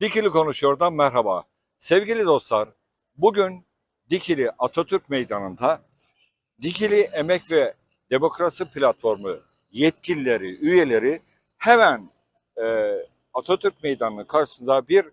Dikili Konuşuyor'dan merhaba. Sevgili dostlar, bugün Dikili Atatürk Meydanı'nda Dikili Emek ve Demokrasi Platformu yetkilileri, üyeleri hemen e, Atatürk Meydanı'nın karşısında bir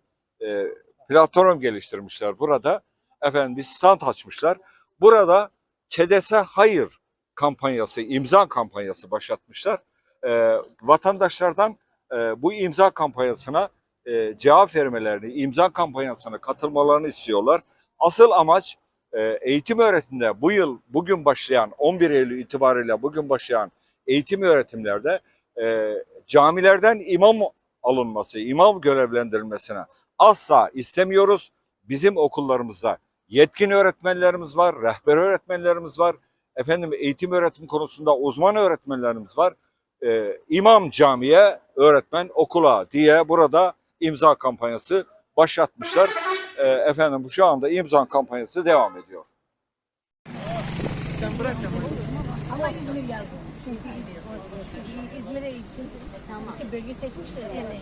e, platform geliştirmişler. Burada efendim bir stand açmışlar. Burada ÇEDES'e hayır kampanyası, imza kampanyası başlatmışlar. E, vatandaşlardan e, bu imza kampanyasına e, cevap vermelerini, imza kampanyasına katılmalarını istiyorlar. Asıl amaç e, eğitim öğretimde bu yıl, bugün başlayan 11 Eylül itibariyle bugün başlayan eğitim öğretimlerde e, camilerden imam alınması, imam görevlendirilmesine asla istemiyoruz. Bizim okullarımızda yetkin öğretmenlerimiz var, rehber öğretmenlerimiz var, efendim eğitim öğretim konusunda uzman öğretmenlerimiz var. Ee, imam camiye, öğretmen okula diye burada imza kampanyası başlatmışlar. Ee, efendim bu şu anda imza kampanyası devam ediyor. Ama İzmir yazdım. Çünkü İzmir- İzmir'e için için bölge seçmişler. Evet.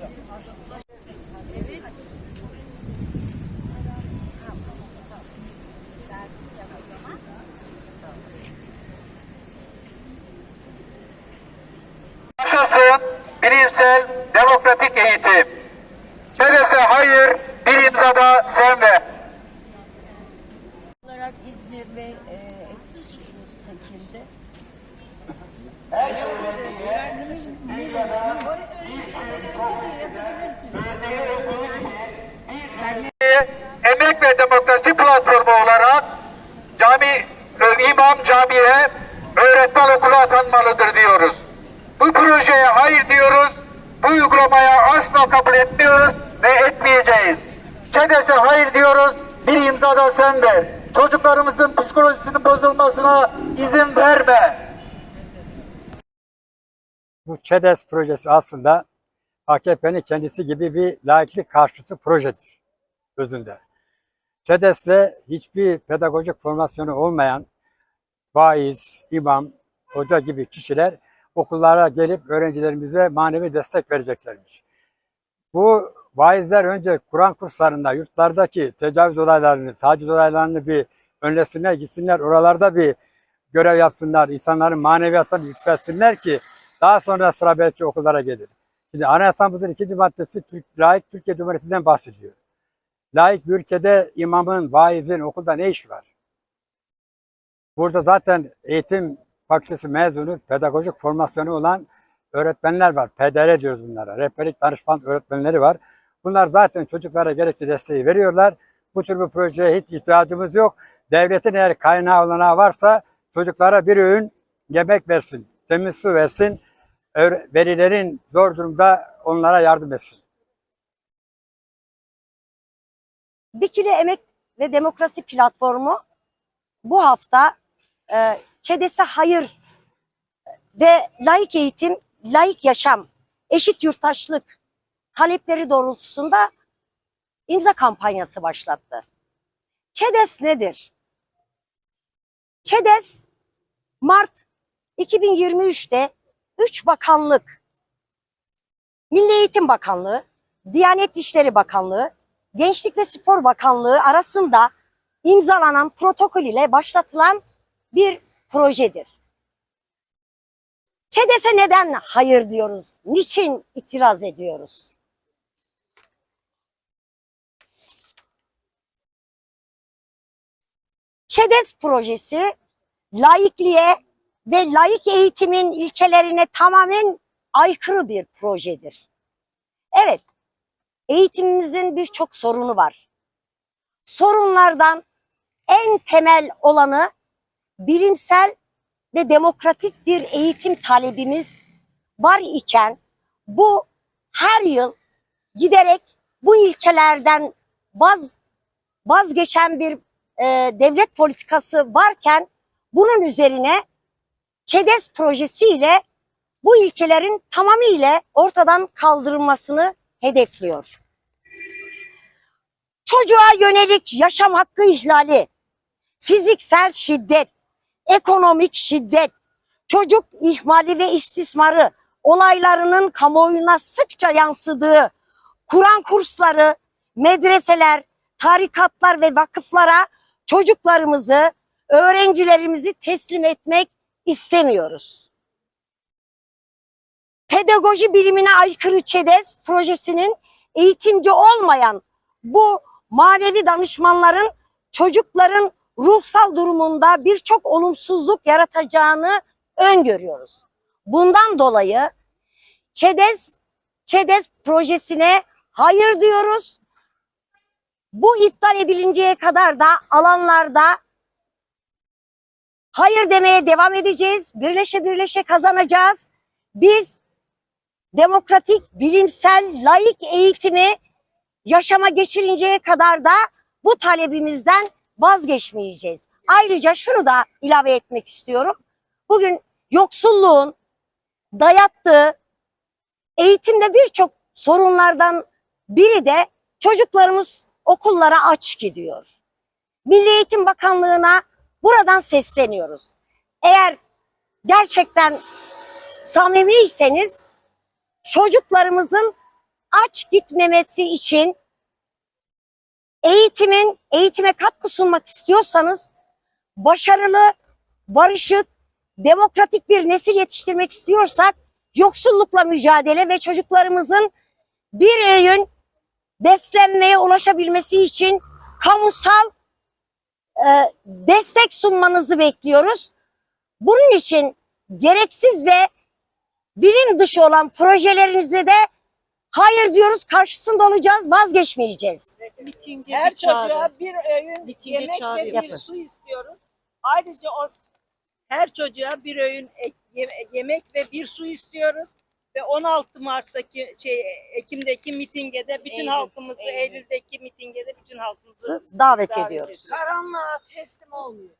Yaşasın bilimsel demokratik eğitim. Çerese hayır, bir imzada sen ver. olarak İzmir ve e, Eskişehir seçildi. Emek ve Demokrasi Platformu olarak cami, ö, imam camiye öğretmen okulu atanmalıdır diyoruz. Bu projeye hayır diyoruz. Asla kabul etmiyoruz ve etmeyeceğiz. ÇEDES'e hayır diyoruz. Bir imzada sen ver. Çocuklarımızın psikolojisinin bozulmasına izin verme. Bu ÇEDES projesi aslında AKP'nin kendisi gibi bir laiklik karşıtı projedir özünde. ÇEDES'le hiçbir pedagojik formasyonu olmayan vaiz, imam, hoca gibi kişiler okullara gelip öğrencilerimize manevi destek vereceklermiş. Bu vaizler önce Kur'an kurslarında, yurtlardaki tecavüz olaylarını, taciz olaylarını bir önlesinler, gitsinler oralarda bir görev yapsınlar, insanların maneviyatını yükseltsinler ki daha sonra sıra belki okullara gelir. Şimdi Anayasamızın ikinci maddesi Türk, layık Türkiye Cumhuriyeti'nden bahsediyor. Layık bir ülkede imamın, vaizin okulda ne iş var? Burada zaten eğitim fakültesi mezunu, pedagojik formasyonu olan öğretmenler var. PDR diyoruz bunlara. Rehberlik danışman öğretmenleri var. Bunlar zaten çocuklara gerekli desteği veriyorlar. Bu tür bir projeye hiç ihtiyacımız yok. Devletin eğer kaynağı olanağı varsa çocuklara bir öğün yemek versin, temiz su versin, velilerin zor durumda onlara yardım etsin. Dikili Emek ve Demokrasi Platformu bu hafta e, ÇEDES'e hayır ve layık eğitim, layık yaşam, eşit yurttaşlık talepleri doğrultusunda imza kampanyası başlattı. ÇEDES nedir? ÇEDES Mart 2023'te 3 bakanlık, Milli Eğitim Bakanlığı, Diyanet İşleri Bakanlığı, Gençlik ve Spor Bakanlığı arasında imzalanan protokol ile başlatılan bir projedir. ÇEDES'e neden hayır diyoruz? Niçin itiraz ediyoruz? ÇEDES projesi laikliğe ve laik eğitimin ilkelerine tamamen aykırı bir projedir. Evet, eğitimimizin birçok sorunu var. Sorunlardan en temel olanı bilimsel ve demokratik bir eğitim talebimiz var iken bu her yıl giderek bu ilkelerden vaz vazgeçen bir e, devlet politikası varken bunun üzerine ÇEDES projesiyle bu ilkelerin tamamıyla ortadan kaldırılmasını hedefliyor. Çocuğa yönelik yaşam hakkı ihlali, fiziksel şiddet, ekonomik şiddet, çocuk ihmali ve istismarı, olaylarının kamuoyuna sıkça yansıdığı Kur'an kursları, medreseler, tarikatlar ve vakıflara çocuklarımızı, öğrencilerimizi teslim etmek istemiyoruz. Pedagoji bilimine aykırı ÇEDES projesinin eğitimci olmayan bu manevi danışmanların çocukların ruhsal durumunda birçok olumsuzluk yaratacağını öngörüyoruz. Bundan dolayı ÇEDES, ÇEDES projesine hayır diyoruz. Bu iptal edilinceye kadar da alanlarda hayır demeye devam edeceğiz. Birleşe birleşe kazanacağız. Biz demokratik, bilimsel, laik eğitimi yaşama geçirinceye kadar da bu talebimizden vazgeçmeyeceğiz. Ayrıca şunu da ilave etmek istiyorum. Bugün yoksulluğun dayattığı eğitimde birçok sorunlardan biri de çocuklarımız okullara aç gidiyor. Milli Eğitim Bakanlığı'na buradan sesleniyoruz. Eğer gerçekten samimiyseniz çocuklarımızın aç gitmemesi için eğitimin eğitime katkı sunmak istiyorsanız başarılı, barışık, demokratik bir nesil yetiştirmek istiyorsak yoksullukla mücadele ve çocuklarımızın bir öğün beslenmeye ulaşabilmesi için kamusal e, destek sunmanızı bekliyoruz. Bunun için gereksiz ve bilim dışı olan projelerinize de hayır diyoruz, karşısında olacağız, vazgeçmeyeceğiz. Mitinge Her bir çağrı. çocuğa bir öğün Mitinge yemek çağrı ve bir yapın. su istiyoruz. Ayrıca o, her çocuğa bir öğün ek- ye- yemek ve bir su istiyoruz. Ve 16 Mart'taki şey Ekim'deki mitingede bütün Eylül, halkımızı Eylül. Eylül'deki mitingede bütün halkımızı Davet ediyoruz. Karanlığa teslim olmuyor.